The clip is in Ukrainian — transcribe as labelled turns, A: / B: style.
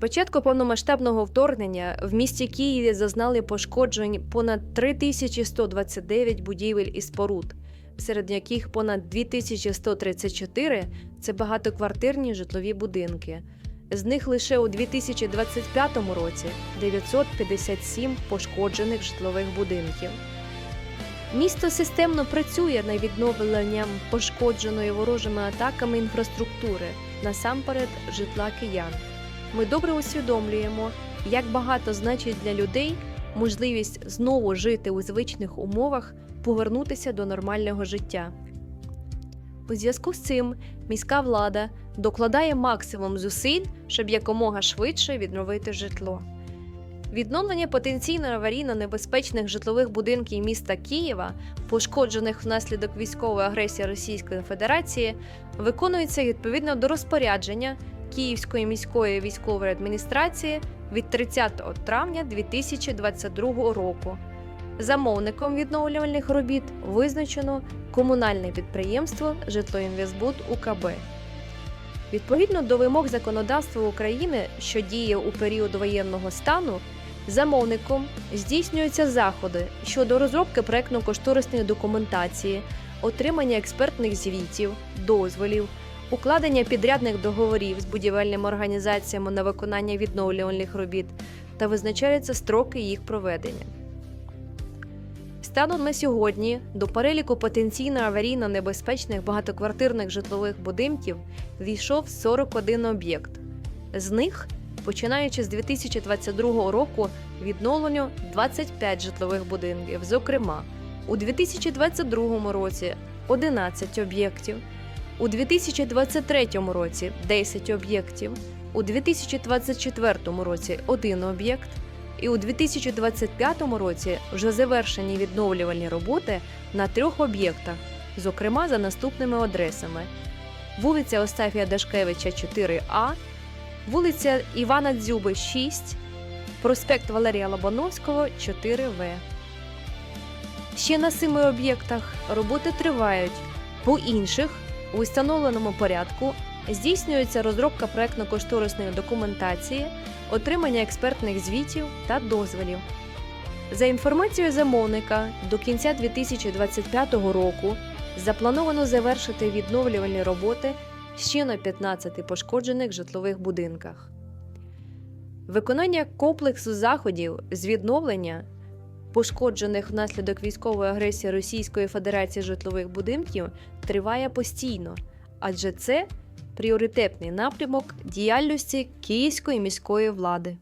A: початку повномасштабного вторгнення в місті Києві зазнали пошкоджень понад 3129 будівель і споруд, серед яких понад 2134 – це багатоквартирні житлові будинки. З них лише у 2025 році 957 пошкоджених житлових будинків. Місто системно працює над відновленням пошкодженої ворожими атаками інфраструктури, насамперед житла киян. Ми добре усвідомлюємо, як багато значить для людей можливість знову жити у звичних умовах, повернутися до нормального життя. У зв'язку з цим міська влада докладає максимум зусиль, щоб якомога швидше відновити житло. Відновлення потенційно аварійно небезпечних житлових будинків міста Києва, пошкоджених внаслідок військової агресії Російської Федерації, виконується відповідно до розпорядження Київської міської військової адміністрації від 30 травня 2022 року. Замовником відновлювальних робіт визначено комунальне підприємство Житлоінвестбуд УКБ. Відповідно до вимог законодавства України, що діє у період воєнного стану, замовником здійснюються заходи щодо розробки проектно-кошторисної документації, отримання експертних звітів, дозволів, укладення підрядних договорів з будівельними організаціями на виконання відновлювальних робіт та визначаються строки їх проведення. Станом на сьогодні до переліку потенційно аварійно небезпечних багатоквартирних житлових будинків війшов 41 об'єкт. З них, починаючи з 2022 року, відновлено 25 житлових будинків, зокрема, у 2022 році 11 об'єктів, у 2023 році 10 об'єктів, у 2024 році 1 об'єкт, і у 2025 році вже завершені відновлювальні роботи на трьох об'єктах, зокрема за наступними адресами: вулиця Остафія Дашкевича, 4А, вулиця Івана Дзюби, 6, проспект Валерія Лобановського, 4В. Ще на семи об'єктах роботи тривають. По інших у встановленому порядку здійснюється розробка проектно-кошторисної документації, отримання експертних звітів та дозволів. За інформацією замовника, до кінця 2025 року заплановано завершити відновлювальні роботи ще на 15 пошкоджених житлових будинках. Виконання комплексу заходів з відновлення пошкоджених внаслідок військової агресії Російської Федерації житлових будинків триває постійно, адже це пріоритетний напрямок діяльності Київської міської влади.